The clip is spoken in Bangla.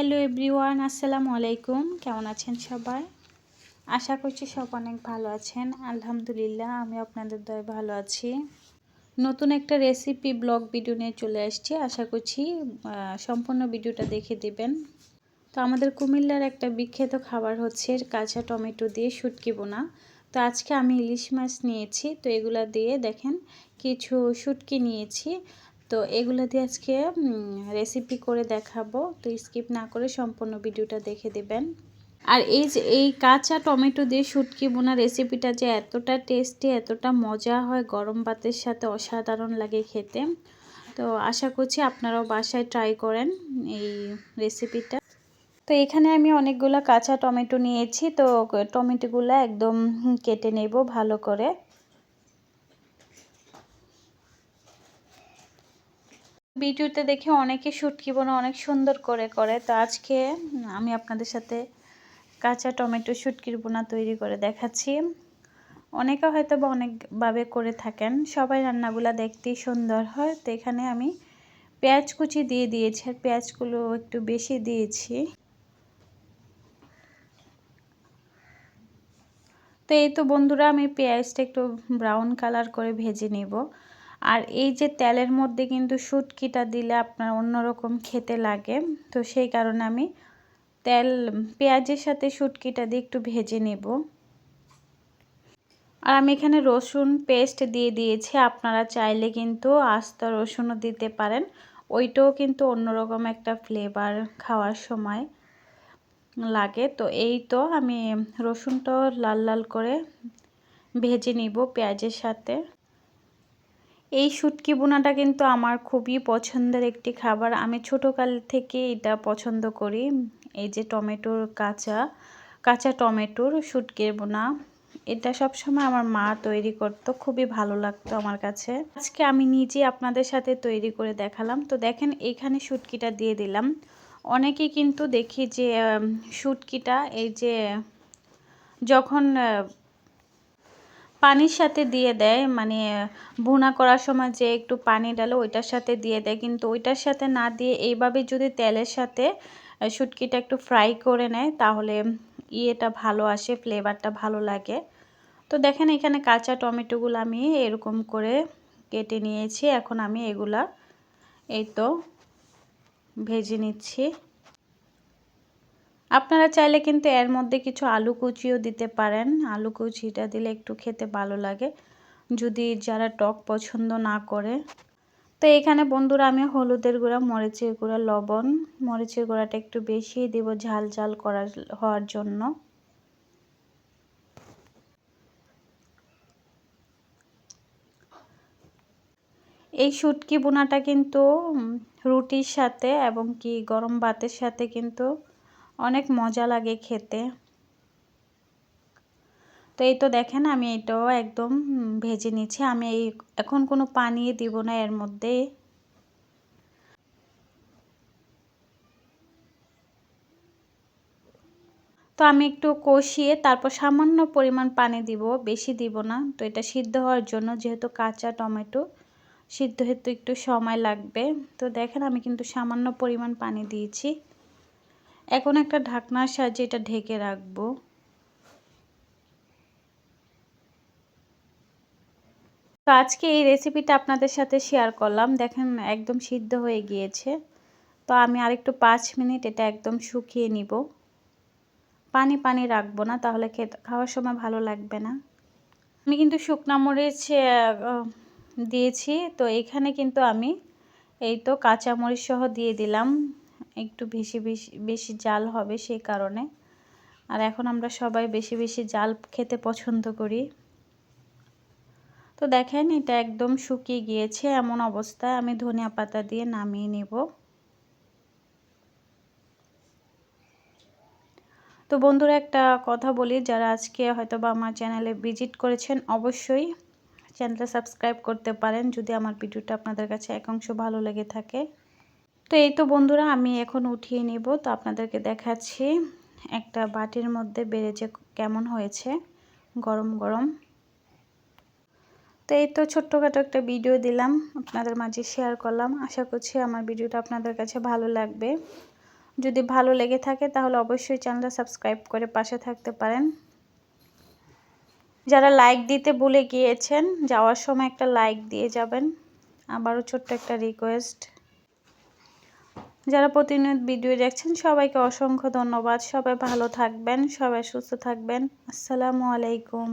হ্যালো এভরিওয়ান, আসসালামু আলাইকুম। কেমন আছেন সবাই? আশা করছি সব অনেক ভালো আছেন। আলহামদুলিল্লাহ, আমি আপনাদের দয় ভালো আছি। নতুন একটা রেসিপি ব্লগ ভিডিও নিয়ে চলে আসছি। আশা করছি সম্পূর্ণ ভিডিওটা দেখে দিবেন। তো আমাদের কুমিল্লার একটা বিখ্যাত খাবার হচ্ছে কাঁচা টমেটো দিয়ে শুটকি বোনা। তো আজকে আমি ইলিশ মাছ নিয়েছি। তো এগুলা দিয়ে দেখেন, কিছু শুটকি নিয়েছি। তো এগুলো দিয়ে আজকে রেসিপি করে দেখাবো। তো স্কিপ না করে সম্পূর্ণ ভিডিওটা দেখে দেবেন। আর এই যে, এই কাঁচা টমেটো দিয়ে শুটকি বোনা রেসিপিটা যে এতটা টেস্টি এতটা মজা হয় গরম ভাতের সাথে, অসাধারণ লাগে খেতে। তো আশা করছি আপনারাও বাসায় ট্রাই করেন এই রেসিপিটা তো এখানে আমি অনেকগুলো কাঁচা টমেটো নিয়েছি। তো টমেটোগুলো একদম কেটে নেব ভালো করে। ভিডিওতে দেখে অনেকে শুটকি বোনা অনেক সুন্দর করে করে। তো আজকে আমি আপনাদের সাথে কাঁচা টমেটো শুটকির বোনা তৈরি করে দেখাচ্ছি। অনেকে হয়তো বা অনেকভাবে করে থাকেন। সবাই রান্নাগুলো দেখতেই সুন্দর হয়। তো এখানে আমি পেঁয়াজ কুচি দিয়ে দিয়েছি আর পেঁয়াজগুলো একটু বেশি দিয়েছি। তো এই তো বন্ধুরা, আমি পেঁয়াজটা একটু ব্রাউন কালার করে ভেজে নেব। আর এই যে তেলের মধ্যে কিন্তু শুটকিটা দিলে আপনার অন্যরকম খেতে লাগে। তো সেই কারণে আমি তেল, পেঁয়াজের সাথে শুটকিটা দিয়ে একটু ভেজে নেব। আর আমি এখানে রসুন পেস্ট দিয়ে দিয়েছি, আপনারা চাইলে কিন্তু আস্ত রসুনও দিতে পারেন। ওইটাও কিন্তু অন্যরকম একটা ফ্লেভার খাওয়ার সময় লাগে। তো এই তো আমি রসুনটাও লাল লাল করে ভেজে নিব পেঁয়াজের সাথে। এই শুটকি বোনাটা কিন্তু আমার খুবই পছন্দের একটি খাবার। আমি ছোটোকাল থেকে এটা পছন্দ করি। এই যে টমেটোর কাঁচা কাঁচা টমেটোর শুটকির বোনা এটা সবসময় আমার মা তৈরি করতো। খুবই ভালো লাগতো আমার কাছে। আজকে আমি নিজে আপনাদের সাথে তৈরি করে দেখালাম। তো দেখেন এইখানে শুটকিটা দিয়ে দিলাম। অনেকে কিন্তু দেখি যে শুটকিটা এই যে, যখন পানির সাথে দিয়ে দেয় মানে ভুনা করার সময় যে একটু পানি ডালে ওইটার সাথে দিয়ে দেয়। কিন্তু ওইটার সাথে না দিয়ে এইভাবে যদি তেলের সাথে শুটকিটা একটু ফ্রাই করে নেয়, তাহলে ইয়েটা ভালো আসে ফ্লেভারটা ভালো লাগে। তো দেখেন এখানে কাঁচা টমেটোগুলো আমি এরকম করে কেটে নিয়েছি। এখন আমি এগুলা, এই তো, ভেজে নিচ্ছি। আপনারা চাইলে কিন্তু এর মধ্যে কিছু আলু কুচিও দিতে পারেন। আলু কুচিটা দিলে একটু খেতে ভালো লাগে। যদি যারা টক পছন্দ না করে। তো এখানে বন্ধুরা আমি হলুদের গুঁড়া, মরিচের গুঁড়া, লবণ, মরিচের গুঁড়াটা একটু বেশি দেব ঝাল ঝাল করার হওয়ার জন্য। এই শুটকি বোনাটা কিন্তু রুটির সাথে এবং কি গরম ভাতের সাথে কিন্তু অনেক মজা লাগে খেতে। তো এই তো দেখেন আমি এটাও একদম ভেজে নিচ্ছি আমি এই, এখন কোনো পানি দিব না এর মধ্যে। তো আমি একটু কষিয়ে তারপর সামান্য পরিমাণ পানি দিব, বেশি দিব না। তো এটা সিদ্ধ হওয়ার জন্য যেহেতু কাঁচা টমেটো, সিদ্ধ হতে একটু সময় লাগবে। তো দেখেন আমি কিন্তু সামান্য পরিমাণ পানি দিয়েছি। এখন একটা ঢাকনার সাহায্যে এটা ঢেকে রাখব। তো আজকে এই রেসিপিটা আপনাদের সাথে শেয়ার করলাম। দেখেন, একদম সিদ্ধ হয়ে গিয়েছে। তো আমি আরেকটু পাঁচ মিনিট এটা একদম শুকিয়ে নিব। পানি পানি রাখব না, তাহলে খেতে, খাওয়ার সময় ভালো লাগবে না। আমি কিন্তু শুকনা মরিচ দিয়েছি। তো এখানে কিন্তু আমি এই তো কাঁচামরিচ সহ দিয়ে দিলাম। একটু বেশি বেশি বেশি জাল হবে সেই কারণে। আর এখন আমরা সবাই বেশি বেশি জাল খেতে পছন্দ করি। তো দেখেন, এটা একদম শুকিয়ে গিয়েছে এমন অবস্থায়। আমি ধনিয়া পাতা দিয়ে নামিয়ে নেব। তো বন্ধুরা, একটা কথা বলি, যারা আজকে হয়তো বা আমার চ্যানেলে ভিজিট করেছেন, অবশ্যই চ্যানেলটা সাবস্ক্রাইব করতে পারেন। যদি আমার ভিডিওটা আপনাদের কাছে একাংশ ভালো লেগে থাকে তো এই তো বন্ধুরা, আমি এখন উঠিয়ে নিব। তো আপনাদেরকে দেখাচ্ছি একটা বাটির মধ্যে বেড়েছে কেমন হয়েছে। গরম গরম। তো এই তো ছোট্টখাটো একটা ভিডিও দিলাম, আপনাদের মাঝে শেয়ার করলাম। আশা করছি আমার ভিডিওটা আপনাদের কাছে ভালো লাগবে। যদি ভালো লেগে থাকে, তাহলে অবশ্যই চ্যানেলটা সাবস্ক্রাইব করে পাশে থাকতে পারেন। যারা লাইক দিতে ভুলে গিয়েছেন, যাওয়ার সময় একটা লাইক দিয়ে যাবেন। আবারও ছোট্ট একটা রিকোয়েস্ট যারা প্রতিনিয়ত ভিডিও দেখছেন, সবাইকে অসংখ্য ধন্যবাদ। সবাই ভালো থাকবেন, সবাই সুস্থ থাকবেন। আসসালামু আলাইকুম।